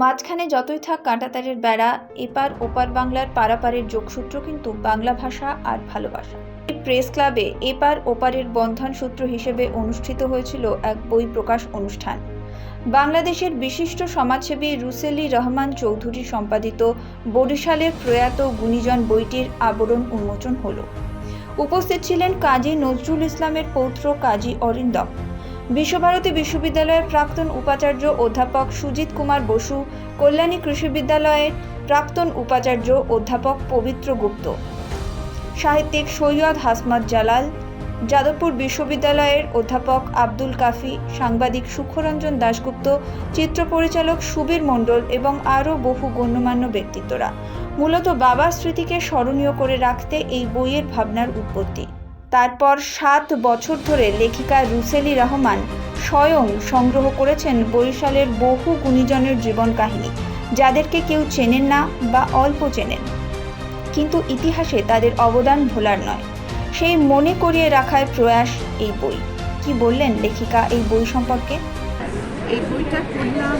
মাঝখানে যতই থাক কাঁটাতারের বেড়া, এপার ওপার বাংলার পারাপারের যোগসূত্র কিন্তু বাংলা ভাষা আর ভালোবাসা। প্রেস ক্লাবে এপার ওপারের বন্ধন সূত্র হিসেবে অনুষ্ঠিত হয়েছিল এক বই প্রকাশ অনুষ্ঠান। বাংলাদেশের বিশিষ্ট সমাজসেবী রুসেলি রহমান চৌধুরী সম্পাদিত বরিশালের প্রয়াত গুণীজন বইটির আবরণ উন্মোচন হল। উপস্থিত ছিলেন কাজী নজরুল ইসলামের পৌত্র কাজী অরিন্দম। বিশ্বভারতী বিশ্ববিদ্যালয়ের প্রাক্তন উপাচার্য অধ্যাপক সুজিত কুমার বসু, কল্যাণী কৃষি বিদ্যালয়ের প্রাক্তন উপাচার্য অধ্যাপক পবিত্র গুপ্ত। সাহিত্যিক সৈয়দ হাসমাত জালাল, যাদবপুর বিশ্ববিদ্যালয়ের অধ্যাপক আব্দুল কাফি, সাংবাদিক সুখরঞ্জন দাশগুপ্ত, চিত্র পরিচালক সুবীর মণ্ডল এবং আরও বহু গণ্যমান্য ব্যক্তিত্বরা। মূলত বাবার স্মৃতিকে স্মরণীয় করে রাখতে এই বইয়ের ভাবনার উৎপত্তি। তারপর সাত বছর ধরে লেখিকা রুসেলি রহমান স্বয়ং সংগ্রহ করেছেন বরিশালের বহু গুণীজনের জীবন কাহিনী, যাদেরকে কেউ চেনেন না বা অল্প চেনেন। কিন্তু ইতিহাসে তাদের অবদান ভোলার নয়। সেই মনে করিয়ে রাখার প্রয়াস এই বই। কি বললেন লেখিকা এই বই সম্পর্কে? এই বইটা পড়লাম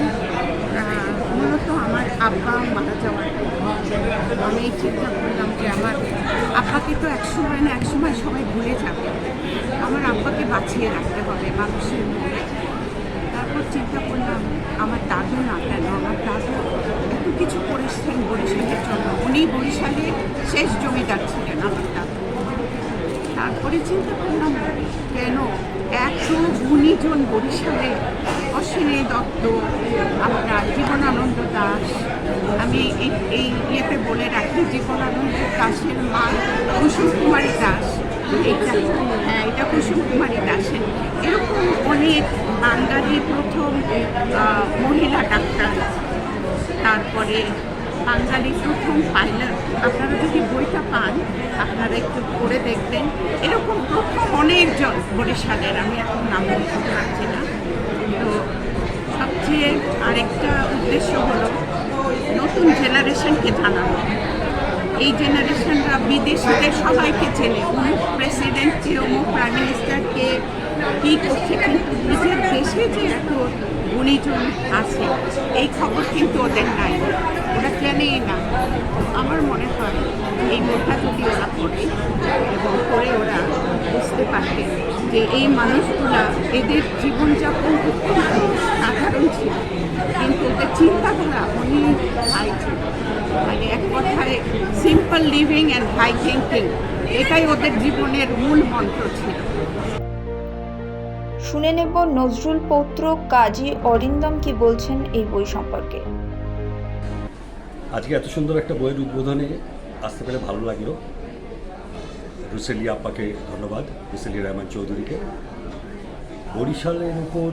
মূলত আমার আব্বা মারা যাওয়ার আমি চিন্তা করলাম যে আমার আব্বাকে তো একসময় না একসময় সবাই ভুলে যাবে। আমার আব্বাকে বাঁচিয়ে রাখতে হবে মানুষের মনে। তারপর চিন্তা করলাম, আমার দাদু না কেন? আমার দাদু এত কিছু করেছেন বরিশালের জন্য। উনি বরিশালে শেষ জমিদার ছিলেন আমার দাদু। তারপরে চিন্তা করলাম, কেন? এত গুণীজন বরিশালে অশ্বিনী দত্ত, আপনার জীবনানন্দ এই এই ইয়েতে বলে রাখি জীবনানন্দ দাসের মা কুসুম কুমারী দাস। এইটা হ্যাঁ এটা কুসুম কুমারী দাসের। এরকম অনেক বাঙালি প্রথম মহিলা ডাক্তার। তারপরে বাঙালি প্রথম পাইলট। আপনারা যদি বইটা পান, আপনারা একটু পড়ে দেখবেন। এরকম প্রথম অনেকজন বরিশালের, আমি এখন নাম বলতে পারছি না তো সবচেয়ে আরেকটা উদ্দেশ্য হলো নতুন জেনারেশনকে জানানো এই জেনারেশনরা বিদেশিদের সবাইকে চেনে। অমুক প্রেসিডেন্টকে অমুক প্রাইম মিনিস্টারকে কী করছে কিন্তু নিজের দেশে যে এত গুণীজন আছে, এই খবর কিন্তু ওদের নাই। ওরা জানেই না। আমার মনে হয় এই বইটা যদি ওরা পড়ে এবং পড়ে ওরা, বুঝতে পারবে যে এই মানুষগুলা এদের জীবনযাপন সাধারণ ছিল। কিন্তু ওদের চিন্তাধারা অনেক হাই ছিল। মানে এক কথায় simple living and high thinking এটাই ওদের জীবনের মূল মন্ত্র ছিল। শুনে নেব নজরুল পৌত্র কাজী অরিন্দম কি বলছেন এই বই সম্পর্কে। আজকে এত সুন্দর একটা বইয়ের উদ্বোধনে আসতে পেরে ভালো লাগল। রুসেলি আপ্পাকে ধন্যবাদ রুসেলি রহমান চৌধুরীকে। বরিশালের উপর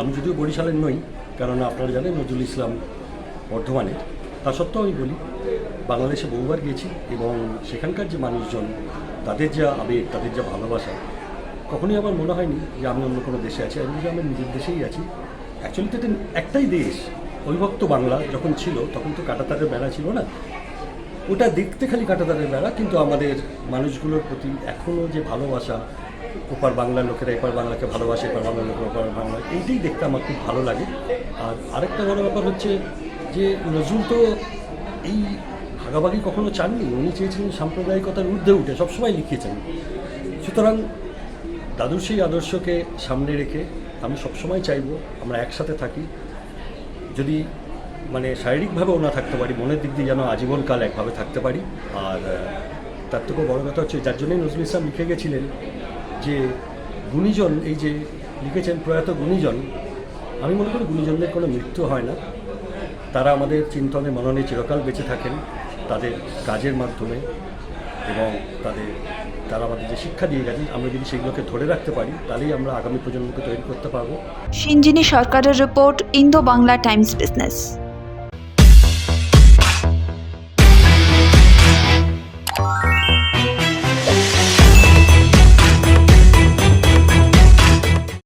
আমি যদিও বরিশালের নই কারণ আপনারা জানেন নজরুল ইসলাম বর্ধমানের। তা সত্ত্বেও আমি বলি, বাংলাদেশে বহুবার গিয়েছি এবং সেখানকার যে মানুষজন, তাদের যা আবেগ, তাদের যা ভালোবাসা, কখনোই আমার মনে হয়নি যে আমি অন্য কোনো দেশে আছি। আমি যে আমার নিজের দেশেই আছি। অ্যাকচুয়ালি তো এটা একটাই দেশ, অবিভক্ত বাংলা যখন ছিল, তখন তো কাটাতারের বেড়া ছিল না। ওটা দেখতে খালি কাটাতারের বেড়া কিন্তু আমাদের মানুষগুলোর প্রতি এখনও যে ভালোবাসা, ওপার বাংলার লোকেরা এপার বাংলাকে ভালোবাসে, এপার বাংলার লোকেরা ওপার বাংলা, এইটাই দেখতে আমার খুব ভালো লাগে। আর আরেকটা বড় ব্যাপার হচ্ছে যে নজরুল তো এই ভাগাভাগি কখনো চাননি। উনি চেয়েছিলেন সাম্প্রদায়িকতার ঊর্ধ্বে উঠে, সবসময় লিখিয়েছেন। সুতরাং দাদুর সেই আদর্শকে সামনে রেখে আমি সবসময় চাইব আমরা একসাথে থাকি। যদি মানে শারীরিকভাবেও না থাকতে পারি, মনের দিক দিয়ে যেন আজীবনকাল একভাবে থাকতে পারি। আর তার থেকেও বড় কথা হচ্ছে, যার জন্যই নজরুল ইসলাম লিখে গেছিলেন যে গুণীজন, এই যে লিখেছেন প্রয়াত গুণীজন, আমি মনে করি গুণীজনদের কোনো মৃত্যু হয় না। তারা আমাদের চিন্তনে মননে চিরকাল বেঁচে থাকেন তাদের কাজের মাধ্যমে এবং তাদের, তারা আমাদের যে শিক্ষা দিয়ে গেছেন, আমরা যদি সেগুলোকে ধরে রাখতে পারি, তাহলেই আমরা আগামী প্রজন্মকে তৈরি করতে পারব। সিঞ্জিনী সরকারের report Indo Bangla Times business.